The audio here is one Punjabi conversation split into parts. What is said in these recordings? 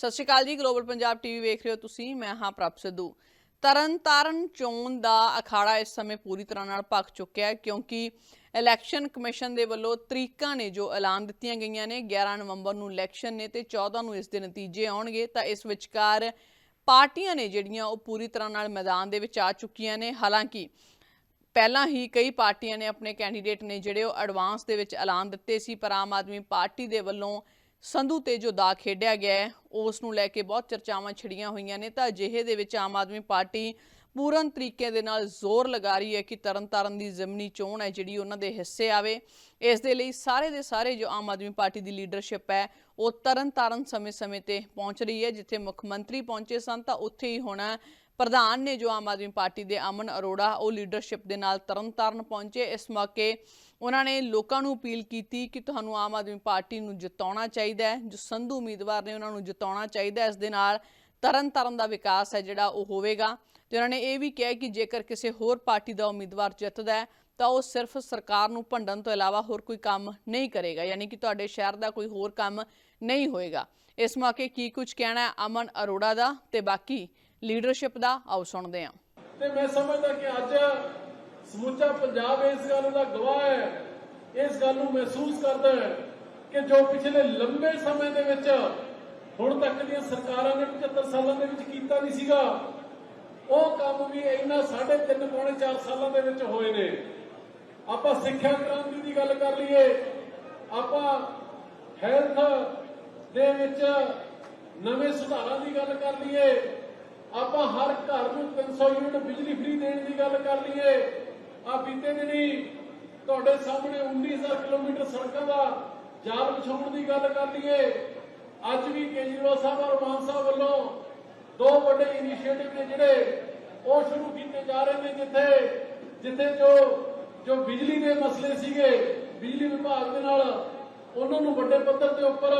ਸਤਿ ਸ਼੍ਰੀ ਅਕਾਲ ਜੀ ਗਲੋਬਲ ਪੰਜਾਬ ਟੀਵੀ ਵੇਖ ਰਹੇ ਹੋ ਤੁਸੀਂ, ਮੈਂ ਹਾਂ ਪ੍ਰਭ ਸਿੱਧੂ। ਤਰਨਤਾਰਨ ਚੋਣ ਦਾ ਅਖਾੜਾ ਇਸ ਸਮੇਂ ਪੂਰੀ ਤਰ੍ਹਾਂ ਨਾਲ ਭਖ ਚੁੱਕਿਆ ਹੈ, ਕਿਉਂਕਿ ਇਲੈਕਸ਼ਨ ਕਮਿਸ਼ਨ ਦੇ ਵੱਲੋਂ ਤਰੀਕਾਂ ਨੇ ਜੋ ਐਲਾਨ ਦਿੱਤੀਆਂ ਗਈਆਂ ਨੇ 11 ਨਵੰਬਰ ਨੂੰ ਇਲੈਕਸ਼ਨ ਨੇ ਤੇ 14 ਨੂੰ ਇਸ ਦੇ ਨਤੀਜੇ ਆਉਣਗੇ, ਤਾਂ ਇਸ ਵਿਚਕਾਰ ਪਾਰਟੀਆਂ ਨੇ ਜਿਹੜੀਆਂ ਉਹ ਪੂਰੀ ਤਰ੍ਹਾਂ ਨਾਲ ਮੈਦਾਨ ਦੇ ਵਿੱਚ ਆ ਚੁੱਕੀਆਂ ਨੇ। ਹਾਲਾਂਕਿ ਪਹਿਲਾਂ ਹੀ ਕਈ ਪਾਰਟੀਆਂ ਨੇ ਆਪਣੇ ਕੈਂਡੀਡੇਟ ਨੇ ਜਿਹੜੇ ਉਹ ਐਡਵਾਂਸ ਦੇ ਵਿੱਚ ਐਲਾਨ ਦਿੱਤੇ ਸੀ, ਪਰ ਆਮ ਆਦਮੀ ਪਾਰਟੀ ਦੇ ਵੱਲੋਂ ਸੰਧੂ ਤੇ ਜੋ ਦਾ ਖੇਡਿਆ ਗਿਆ ਹੈ, ਉਸ ਨੂੰ ਲੈ ਕੇ ਬਹੁਤ ਚਰਚਾਵਾਂ ਛਿੜੀਆਂ ਹੋਈਆਂ ਨੇ, ਤਾਂ ਅਜਿਹੇ ਦੇ ਵਿੱਚ ਆਮ ਆਦਮੀ ਪਾਰਟੀ ਪੂਰਨ ਤਰੀਕੇ ਦੇ ਨਾਲ ਜ਼ੋਰ ਲਗਾ ਰਹੀ ਹੈ ਕਿ ਤਰਨਤਾਰਨ ਦੀ ਜ਼ਮਨੀ ਚੋਣ ਹੈ, ਜਿਹੜੀ ਉਹਨਾਂ ਦੇ ਹਿੱਸੇ ਆਵੇ। ਇਸ ਦੇ ਲਈ ਸਾਰੇ ਦੇ ਸਾਰੇ ਜੋ ਆਮ ਆਦਮੀ ਪਾਰਟੀ ਦੀ ਲੀਡਰਸ਼ਿਪ ਹੈ, ਉਹ ਤਰਨਤਾਰਨ ਸਮੇਂ-ਸਮੇਂ ਤੇ ਪਹੁੰਚ ਰਹੀ ਹੈ। ਜਿੱਥੇ ਮੁੱਖ ਮੰਤਰੀ ਪਹੁੰਚੇ ਸਨ, ਤਾਂ ਉੱਥੇ ਹੀ ਹੁਣ ਪ੍ਰਧਾਨ ਨੇ ਜੋ ਆਮ ਆਦਮੀ ਪਾਰਟੀ ਦੇ ਅਮਨ ਅਰੋੜਾ, ਉਹ ਲੀਡਰਸ਼ਿਪ ਦੇ ਨਾਲ ਤਰਨਤਾਰਨ ਪਹੁੰਚੇ। ਇਸ ਮੌਕੇ ਉਹਨਾਂ ਨੇ ਲੋਕਾਂ ਨੂੰ ਅਪੀਲ ਕੀਤੀ ਕਿ ਤੁਹਾਨੂੰ ਆਮ ਆਦਮੀ ਪਾਰਟੀ ਨੂੰ ਜਿਤਾਉਣਾ ਚਾਹੀਦਾ ਹੈ, ਜੋ ਸੰਧੂ ਉਮੀਦਵਾਰ ਨੇ ਉਹਨਾਂ ਨੂੰ ਜਿਤਾਉਣਾ ਚਾਹੀਦਾ ਇਸ ਦੇ ਨਾਲ ਤਰਨਤਾਰਨ ਦਾ ਵਿਕਾਸ ਹੈ ਜਿਹੜਾ ਉਹ ਹੋਵੇਗਾ। ਤੇ ਉਹਨਾਂ ਨੇ ਇਹ ਵੀ ਕਿਹਾ ਕਿ ਜੇਕਰ ਕਿਸੇ ਹੋਰ ਪਾਰਟੀ ਦਾ ਉਮੀਦਵਾਰ ਜਿੱਤਦਾ ਹੈ, ਤਾਂ ਉਹ ਸਿਰਫ ਸਰਕਾਰ ਨੂੰ ਭੰਡਣ ਤੋਂ ਇਲਾਵਾ ਹੋਰ ਕੋਈ ਕੰਮ ਨਹੀਂ ਕਰੇਗਾ, ਯਾਨੀ ਕਿ ਤੁਹਾਡੇ ਸ਼ਹਿਰ ਦਾ ਕੋਈ ਹੋਰ ਕੰਮ ਨਹੀਂ ਹੋਏਗਾ। ਇਸ ਮੌਕੇ ਕੀ ਕੁਝ ਕਹਿਣਾ ਹੈ ਅਮਨ ਅਰੋੜਾ ਦਾ ਤੇ ਬਾਕੀ ਲੀਡਰਸ਼ਿਪ ਦਾ ਆਓ ਸੁਣਦੇ ਹਾਂ। ਤੇ ਮੈਂ ਸਮਝਦਾ ਕਿ ਅੱਜ ਸਮੁੱਚਾ ਪੰਜਾਬ ਇਸ ਗੱਲ ਦਾ ਗਵਾਹ ਹੈ, ਇਸ ਗੱਲ ਨੂੰ ਮਹਿਸੂਸ ਕਰਦਾ ਹੈ ਕਿ ਜੋ ਪਿਛਲੇ ਲੰਬੇ ਸਮੇਂ ਦੇ ਵਿੱਚ ਹੁਣ ਤੱਕ ਦੀਆਂ ਸਰਕਾਰਾਂ ਨੇ 75 ਸਾਲਾਂ ਦੇ ਵਿੱਚ ਕੀਤਾ ਨਹੀਂ ਸੀਗਾ, ਉਹ ਕੰਮ ਵੀ ਇਹਨਾਂ ਸਾਢੇ ਤਿੰਨ, ਪੌਣੇ 4 ਸਾਲਾਂ ਦੇ ਵਿੱਚ ਹੋਏ ਨੇ। ਆਪਾਂ ਸਿੱਖਿਆ ਕ੍ਰਾਂਤੀ ਦੀ ਗੱਲ ਕਰ ਲਈਏ, ਆਪਾਂ ਹੈਲਥ ਦੇ ਵਿੱਚ ਨਵੇਂ ਸੁਧਾਰਾਂ ਦੀ ਗੱਲ ਕਰ ਲਈਏ ਆਪਾਂ ਹਰ ਘਰ ਨੂੰ 300 ਯੂਨਿਟ ਬਿਜਲੀ ਫ੍ਰੀ ਦੇਣ ਦੀ ਗੱਲ ਕਰ ਲਈਏ। ਆ ਬੀਤੇ ਦਿਨੀ ਤੁਹਾਡੇ ਸਾਹਮਣੇ 19000 ਕਿਲੋਮੀਟਰ ਸੜਕਾਂ ਦਾ ਜਾਲ ਵਿਛਾਉਣ ਦੀ ਗੱਲ ਕਰ ਲਈਏ। ਅੱਜ ਵੀ ਕੇਜਰੀਵਾਲ ਸਾਹਿਬ ਔਰ ਮਾਨ ਸਾਹਿਬ ਵੱਲੋਂ ਦੋ ਵੱਡੇ ਇਨੀਸ਼ੀਏਟਿਵ ਨੇ ਜਿਹੜੇ ਉਹ ਸ਼ੁਰੂ ਕੀਤੇ ਜਾ ਰਹੇ ਨੇ ਜਿੱਥੇ ਜਿੱਥੇ ਜੋ ਜੋ ਬਿਜਲੀ ਦੇ ਮਸਲੇ ਸੀਗੇ, ਬਿਜਲੀ ਵਿਭਾਗ ਦੇ ਨਾਲ ਉਹਨਾਂ ਨੂੰ ਵੱਡੇ ਪੱਧਰ ਦੇ ਉੱਪਰ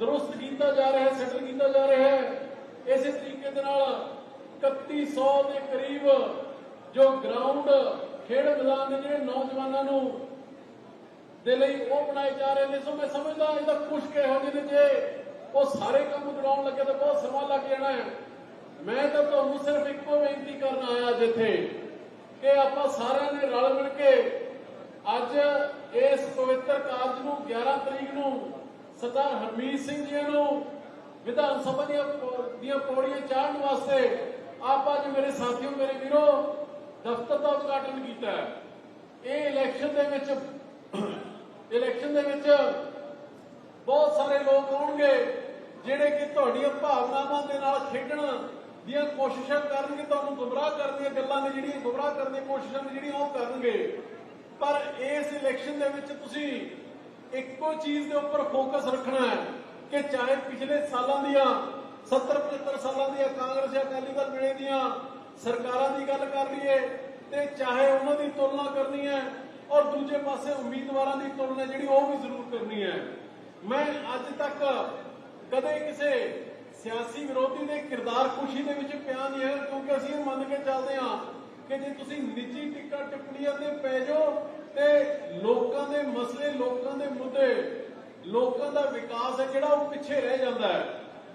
ਦਰੁਸਤ ਕੀਤਾ ਜਾ ਰਿਹਾ ਹੈ ਸੈਟਲ ਕੀਤਾ ਜਾ ਰਿਹਾ ਹੈ। ਇਸੇ ਤਰੀਕੇ ਦੇ ਨਾਲ 3100 ਦੇ ਕਰੀਬ ਜੋ ਗਰਾਊਂਡ ਖੇਡ ਮੈਦਾਨ ਨੇ ਜਿਹੜੇ ਨੌਜਵਾਨਾਂ ਨੂੰ ਦੇ ਲਈ ਉਹ ਬਣਾਏ ਜਾ ਰਹੇ ਨੇ, ਸੋ ਮੈਂ ਸਮਝਦਾ ਇਹਦਾ ਕੁਝ ਇਹੋ ਜਿਹੇ ਨੇ ਜੇ ਉਹ ਸਾਰੇ ਕੰਮ ਕਰਾਉਣ ਲੱਗੇ ਤਾਂ ਬਹੁਤ ਸਮਾਂ ਲੱਗ ਜਾਣਾ ਹੈ। ਮੈਂ ਤਾਂ ਤੁਹਾਨੂੰ ਸਿਰਫ ਇੱਕੋ ਬੇਨਤੀ ਕਰਨ ਆਇਆ ਜਿੱਥੇ ਕਿ ਆਪਾਂ ਸਾਰਿਆਂ ਨੇ ਰਲ ਮਿਲ ਕੇ ਅੱਜ ਇਸ ਪਵਿੱਤਰ ਕਾਰਜ ਨੂੰ 11 ਤਰੀਕ ਨੂੰ ਸਰਦਾਰ ਹਰਮੀਤ ਸਿੰਘ ਜੀ ਨੂੰ ਵਿਧਾਨ ਸਭਾ ਦੀਆਂ ਦੀਆਂ ਪੌੜੀਆਂ ਚਾੜਨ ਵਾਸਤੇ ਆਪ ਅੱਜ ਮੇਰੇ ਸਾਥੀਓ, ਮੇਰੇ ਵੀਰੋ, ਦਫ਼ਤਰ ਦਾ ਉਦਘਾਟਨ ਕੀਤਾ ਇਹ ਇਲੈਕਸ਼ਨ ਦੇ ਵਿੱਚ ਇਲੈਕਸ਼ਨ ਦੇ ਵਿੱਚ ਬਹੁਤ ਸਾਰੇ ਲੋਕ ਆਉਣਗੇ ਜਿਹੜੇ ਕਿ ਤੁਹਾਡੀਆਂ ਭਾਵਨਾਵਾਂ ਦੇ ਨਾਲ ਖੇਡਣ ਦੀਆਂ ਕੋਸ਼ਿਸ਼ਾਂ ਕਰਨਗੇ, ਤੁਹਾਨੂੰ ਗੁੰਮਰਾਹ ਕਰਨ ਦੀਆਂ ਗੱਲਾਂ ਨੇ ਜਿਹੜੀਆਂ ਗੁੰਮਰਾਹ ਕਰਨ ਦੀਆਂ ਕੋਸ਼ਿਸ਼ਾਂ ਨੇ ਜਿਹੜੀਆਂ ਉਹ ਕਰਨਗੇ। ਪਰ ਇਸ ਇਲੈਕਸ਼ਨ ਦੇ ਵਿੱਚ ਤੁਸੀਂ ਇੱਕੋ ਚੀਜ਼ ਦੇ ਉੱਪਰ ਫੋਕਸ ਰੱਖਣਾ ਹੈ। ਕਿ ਚਾਹੇ ਪਿਛਲੇ ਸਾਲਾਂ ਦੀਆਂ 70 75 ਸਾਲਾਂ ਦੀਆਂ ਕਾਂਗਰਸ ਜਾਂ ਅਕਾਲੀ ਦਲ ਵੇਲੇ ਦੀਆਂ ਸਰਕਾਰਾਂ ਦੀ ਗੱਲ ਕਰ ਲਈਏ, ਤੇ ਚਾਹੇ ਉਹਨਾਂ ਦੀ ਤੁਲਨਾ ਕਰਨੀ ਹੈ ਔਰ ਦੂਜੇ ਪਾਸੇ ਉਮੀਦਵਾਰਾਂ ਦੀ ਤੁਲਨਾ ਜਿਹੜੀ ਉਹ ਵੀ ਜ਼ਰੂਰ ਕਰਨੀ ਹੈ। ਮੈਂ ਅੱਜ ਤੱਕ ਕਦੇ ਕਿਸੇ ਸਿਆਸੀ ਵਿਰੋਧੀ ਦੇ ਕਿਰਦਾਰ ਖੁਸ਼ੀ ਦੇ ਵਿੱਚ ਪਿਆ ਨਹੀਂ ਹੈ, ਕਿਉਂਕਿ ਅਸੀਂ ਇਹ ਮੰਨ ਕੇ ਚੱਲਦੇ ਹਾਂ ਕਿ ਜੇ ਤੁਸੀਂ ਨਿੱਜੀ ਟਿੱਕਾ ਟਿੱਪਣੀਆਂ ਤੇ ਪੈ ਜਾਓ ਤੇ ਲੋਕਾਂ ਦੇ ਮਸਲੇ, ਲੋਕਾਂ ਦੇ ਮੁੱਦੇ ਲੋਕਾਂ ਦਾ ਵਿਕਾਸ ਹੈ, ਜਿਹੜਾ ਉਹ ਪਿੱਛੇ ਰਹਿ ਜਾਂਦਾ ਹੈ।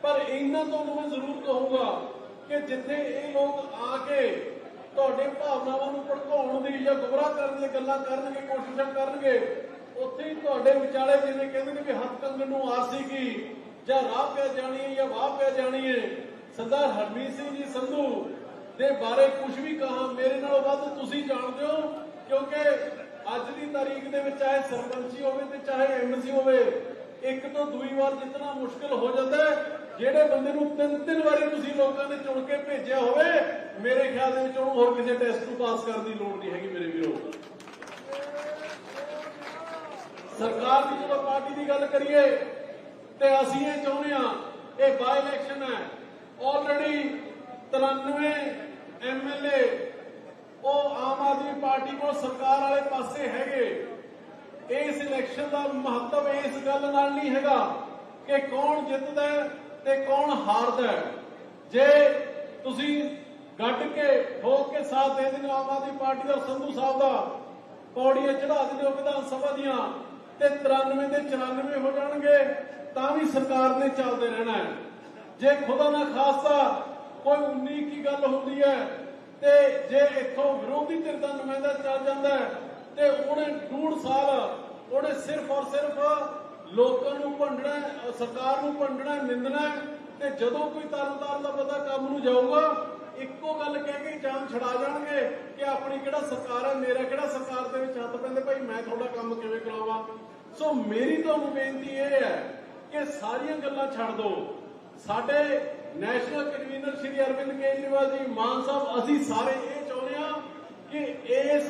ਪਰ ਇਹਨਾਂ ਤੁਹਾਨੂੰ ਮੈਂ ਜ਼ਰੂਰ ਕਹੂੰਗਾ ਕਿ ਜਿੱਥੇ ਇਹ ਲੋਕ ਆ ਕੇ ਤੁਹਾਡੇ ਭਾਵਨਾਵਾਂ ਨੂੰ ਭੜਕਾਉਣ ਦੀ ਜਾਂ ਗੁੰਮਰਾਹ ਕਰਨ ਦੀ ਗੱਲਾਂ ਕਰਨਗੇ, ਕੋਸ਼ਿਸ਼ਾਂ ਕਰਨਗੇ, ਉੱਥੇ ਹੀ ਤੁਹਾਡੇ ਵਿਚਾਲੇ ਜਿਵੇਂ ਕਹਿੰਦੇ ਨੇ ਕਿ ਹੱਥ ਕੰਗਣ ਨੂੰ ਆਰਸੀ ਕੀ ਜਾਂ ਰਾਹ ਪੈ ਜਾਣੀ ਹੈ ਜਾਂ ਵਾਹ ਪੈ ਜਾਣੀ ਹੈ, ਸਰਦਾਰ ਹਰਮੀਤ ਸਿੰਘ ਜੀ ਸੰਧੂ ਦੇ ਬਾਰੇ ਕੁਝ ਵੀ ਕਹਾ, ਮੇਰੇ ਨਾਲੋਂ ਵੱਧ ਤੁਸੀਂ ਜਾਣਦੇ ਹੋ, ਕਿਉਂਕਿ ਅੱਜ ਦੀ ਤਾਰੀਖ ਦੇ ਵਿੱਚ ਚਾਹੇ ਸਰਪੰਚੀ ਹੋਵੇ ਤੇ ਚਾਹੇ ਐਮਸੀ ਹੋਵੇ, ਇੱਕ ਤੋਂ ਦੂਈ ਵਾਰ ਜਿੱਤਣਾ ਮੁਸ਼ਕਲ ਹੋ ਜਾਂਦਾ ਹੈ। ਜਿਹੜੇ ਬੰਦੇ ਨੂੰ ਤਿੰਨ ਤਿੰਨ ਵਾਰੀ ਤੁਸੀਂ ਲੋਕਾਂ ਨੇ ਚੁਣ ਕੇ ਭੇਜਿਆ ਹੋਵੇ, ਮੇਰੇ ਖਿਆਲ ਦੇ ਵਿੱਚ ਉਹਨੂੰ ਹੋਰ ਕਿਸੇ ਟੈਸਟ ਨੂੰ ਪਾਸ ਕਰਨ ਦੀ ਲੋੜ ਨਹੀਂ ਹੈਗੀ ਮੇਰੇ ਵੀਰੋ। ਸਰਕਾਰ ਦੀ ਜਦੋਂ ਪਾਰਟੀ ਦੀ ਗੱਲ ਕਰੀਏ, ਤੇ ਅਸੀਂ ਇਹ ਚਾਹੁੰਦੇ ਆ ਇਹ ਬਾਈ ਇਲੈਕਸ਼ਨ ਹੈ। ਆਲਰੇਡੀ 93 ਐਮਐਲਏ ਉਹ ਆਮ ਆਦਮੀ ਪਾਰਟੀ ਕੋਲ ਸਰਕਾਰ ਵਾਲੇ ਪਾਸੇ ਹੈਗੇ। ਇਸ ਇਲੈਕਸ਼ਨ ਦਾ ਮਹੱਤਵ ਇਸ ਗੱਲ ਨਾਲ ਨਹੀਂ ਹੈਗਾ ਕਿ ਕੌਣ ਜਿੱਤਦਾ ਤੇ ਕੌਣ ਹਾਰਦਾ ਜੇ ਤੁਸੀਂ ਗੱਡ ਕੇ, ਠੋਕ ਕੇ ਸਾਥ ਦੇ ਦਿੰਦੇ ਹੋ ਆਮ ਆਦਮੀ ਪਾਰਟੀ ਦਾ, ਸੰਧੂ ਸਾਹਿਬ ਦਾ, ਪੌੜੀਆਂ ਚੜਾ ਦਿੰਦੇ ਹੋ ਵਿਧਾਨ ਸਭਾ ਦੀਆਂ, ਤੇ 93 ਦੇ 94 ਹੋ ਜਾਣਗੇ, ਤਾਂ ਵੀ ਸਰਕਾਰ ਨੇ ਚੱਲਦੇ ਰਹਿਣਾ ਹੈ। ਜੇ ਖੁਦਾ ਨਾ ਖਾਸਤਾ, ਕੋਈ 19 ਕੀ ਗੱਲ ਹੁੰਦੀ ਹੈ ਤੇ ਜੇ ਇੱਥੋਂ ਵਿਰੋਧੀ ਧਿਰ ਦਾ ਨੁਮਾਇੰਦਾ ਚੱਲ ਜਾਂਦਾ ਤੇ ਉਹਨੇ ਡੂਢ ਸਾਲ ਉਹਨੇ ਸਿਰਫ ਔਰ ਸਿਰਫ ਲੋਕਾਂ ਨੂੰ ਭੰਡਣਾ ਸਰਕਾਰ ਨੂੰ ਭੰਡਣਾ ਨਿੰਦਣਾ ਤੇ ਜਦੋਂ ਕੋਈ ਤਰਨਤਾਰਨ ਦਾ ਬੰਦਾ ਕੰਮ ਨੂੰ ਜਾਊਗਾ, ਇੱਕੋ ਗੱਲ ਕਹਿ ਕੇ ਜਾਨ ਛੜਾ ਜਾਣਗੇ ਕਿ ਆਪਣੀ ਕਿਹੜਾ ਸਰਕਾਰ ਹੈ, ਮੇਰਾ ਕਿਹੜਾ ਸਰਕਾਰ ਦੇ ਵਿੱਚ ਹੱਥ ਪੈਂਦੇ, ਭਾਈ ਮੈਂ ਤੁਹਾਡਾ ਕੰਮ ਕਿਵੇਂ ਕਰਾਵਾਂ? ਸੋ ਮੇਰੀ ਤੁਹਾਨੂੰ ਬੇਨਤੀ ਇਹ ਹੈ ਕਿ ਸਾਰੀਆਂ ਗੱਲਾਂ ਛੱਡ ਦਿਓ। ਸਾਡੇ ਨੈਸ਼ਨਲ ਕਨਵੀਨਰ ਸ਼੍ਰੀ ਅਰਵਿੰਦ ਕੇਜਰੀਵਾਲ ਜੀ, ਮਾਨ ਸਾਹਿਬ, ਅਸੀਂ ਸਾਰੇ ਇਹ ਚਾਹੁੰਦੇ ਹਾਂ ਕਿ ਇਸ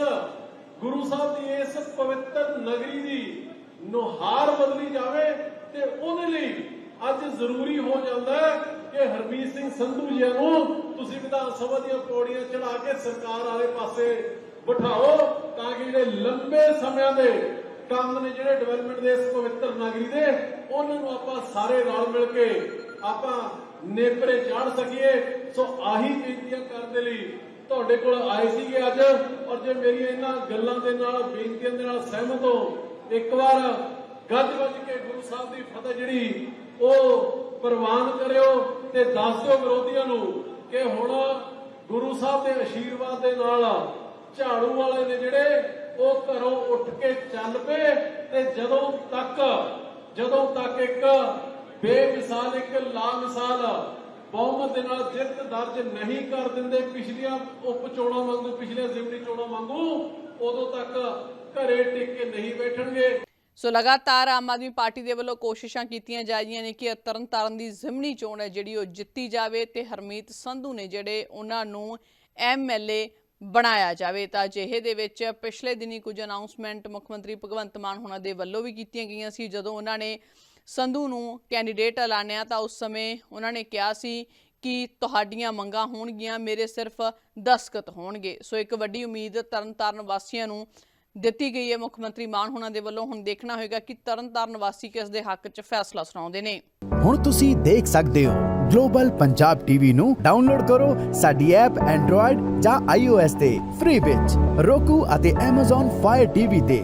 ਗੁਰੂ ਸਾਹਿਬ ਦੀ ਇਸ ਪਵਿੱਤਰ ਨਗਰੀ ਦੀ ਨੁਹਾਰ ਬਦਲੀ ਜਾਵੇ ਤੇ ਉਹਦੇ ਲਈ ਅੱਜ ਜ਼ਰੂਰੀ ਹੋ ਜਾਂਦਾ ਹੈ ਕਿ ਹਰਮੀਤ ਸਿੰਘ ਸੰਧੂ ਜੀ ਨੂੰ ਤੁਸੀਂ ਵਿਧਾਨ ਸਭਾ ਦੀਆਂ ਪੌੜੀਆਂ ਚੜਾ ਕੇ ਸਰਕਾਰ ਵਾਲੇ ਪਾਸੇ ਬਿਠਾਓ ਤਾਂ ਕਿ ਜਿਹੜੇ ਲੰਬੇ ਸਮਿਆਂ ਦੇ ਕੰਮ ਨੇ ਜਿਹੜੇ ਡਿਵੈਲਪਮੈਂਟ ਦੇ ਇਸ ਪਵਿੱਤਰ ਨਗਰੀ ਦੇ, ਉਹਨਾਂ ਨੂੰ ਆਪਾਂ ਸਾਰੇ ਰਲ ਮਿਲ ਕੇ ਆਪਾਂ ਨੇਪਰੇ ਚਾੜ ਸਕੀਏ, ਸੋ ਆਹੀ ਬੇਨਤੀਆਂ ਕਰਨ ਦੇ ਲਈ ਤੁਹਾਡੇ ਕੋਲ ਆਏ ਸੀਗੇ ਅੱਜ। ਔਰ ਜੇ ਮੇਰੀ ਇਹਨਾਂ ਗੱਲਾਂ ਦੇ ਨਾਲ, ਬੇਨਤੀਆਂ ਦੇ ਨਾਲ ਸਹਿਮਤ ਹੋ, ਇੱਕ ਵਾਰ ਗੱਜ ਵੱਜ ਕੇ ਗੁਰੂ ਸਾਹਿਬ ਦੀ ਫਤਿਹ ਜਿਹੜੀ ਉਹ ਪ੍ਰਵਾਨ ਕਰਿਓ ਤੇ ਦੱਸ ਦਿਓ ਵਿਰੋਧੀਆਂ ਨੂੰ ਕਿ ਹੁਣ ਗੁਰੂ ਸਾਹਿਬ ਦੇ ਆਸ਼ੀਰਵਾਦ ਦੇ ਨਾਲ ਝਾੜੂ ਵਾਲੇ ਨੇ ਜਿਹੜੇ ਉਹ ਘਰੋਂ ਉੱਠ ਕੇ ਚੱਲ ਪਏ ਤੇ ਜਦੋਂ ਤੱਕ ਜਦੋਂ ਤੱਕ ਇੱਕ ਬੇਮਿਸਾਲ ਇੱਕ ਲਾ ਬਹੁਮਤ ਦੇ ਨਾਲ ਜਿੱਤ ਦਰਜ ਨਹੀਂ ਕਰ ਦਿੰਦੇ। ਪਿਛਲੀਆਂ ਉਪ ਚੋਣਾਂ ਵਾਂਗੂ, ਪਿਛਲੀਆਂ ਜ਼ਿਮਨੀ ਚੋਣਾਂ ਵਾਂਗੂ ਉਦੋਂ ਤੱਕ ਘਰੇ ਟਿਕ ਕੇ ਨਹੀਂ ਬੈਠਣਗੇ। ਸੋ ਲਗਾਤਾਰ ਆਮ ਆਦਮੀ ਪਾਰਟੀ ਦੇ ਵੱਲੋਂ ਕੋਸ਼ਿਸ਼ਾਂ ਕੀਤੀਆਂ ਜਾ ਰਹੀਆਂ ਨੇ ਕਿ ਤਰਨਤਾਰਨ ਦੀ ਜ਼ਿਮਨੀ ਚੋਣ ਹੈ, ਜਿਹੜੀ ਉਹ ਜਿੱਤੀ ਜਾਵੇ ਤੇ ਹਰਮੀਤ ਸੰਧੂ ਨੇ ਜਿਹੜੇ ਉਹਨਾਂ ਨੂੰ ਐਮਐਲਏ ਬਣਾਇਆ ਜਾਵੇ। ਤਾਂ ਅਜਿਹੇ ਦੇ ਵਿੱਚ ਪਿਛਲੇ ਦਿਨੀ ਕੁਝ ਅਨਾਉਂਸਮੈਂਟ ਮੁੱਖ ਮੰਤਰੀ ਭਗਵੰਤ ਮਾਨ ਹੋਣਾ ਦੇ ਵੱਲੋਂ ਵੀ ਕੀਤੀਆਂ ਗਈਆਂ ਸੀ, ਜਦੋਂ ਉਹਨਾਂ ਨੇ ਸੰਧੂ ਨੂੰ ਕੈਂਡੀਡੇਟ ਐਲਾਨਿਆ ਤਾਂ ਉਸ ਸਮੇਂ ਉਹਨਾਂ ਨੇ ਕਿਹਾ ਸੀ ਕਿ ਤੁਹਾਡੀਆਂ ਮੰਗਾਂ ਹੋਣਗੀਆਂ, ਮੇਰੇ ਸਿਰਫ ਦਸਖਤ ਹੋਣਗੇ। ਸੋ ਇੱਕ ਵੱਡੀ ਉਮੀਦ ਤਰਨਤਾਰਨ ਵਾਸੀਆਂ ਨੂੰ ਦਿੱਤੀ ਗਈ ਹੈ। ਮੁੱਖ ਮੰਤਰੀ ਮਾਨ ਹੋਣਾ ਦੇ ਵੱਲੋਂ ਹੁਣ ਦੇਖਣਾ ਹੋਏਗਾ ਕਿ ਤਰਨਤਾਰਨ ਵਾਸੀ ਕਿਸ ਦੇ ਹੱਕ 'ਚ ਫੈਸਲਾ ਸੁਣਾਉਂਦੇ ਨੇ। ਹੁਣ ਤੁਸੀਂ ਦੇਖ ਸਕਦੇ ਹੋ ਗਲੋਬਲ ਪੰਜਾਬ ਟੀਵੀ ਨੂੰ ਡਾਊਨਲੋਡ ਕਰੋ ਸਾਡੀ ਐਪ ਐਂਡਰੋਇਡ ਜਾਂ iOS ਤੇ ਫ੍ਰੀ ਵਿੱਚ। Roku ਅਤੇ Amazon Fire TV ਤੇ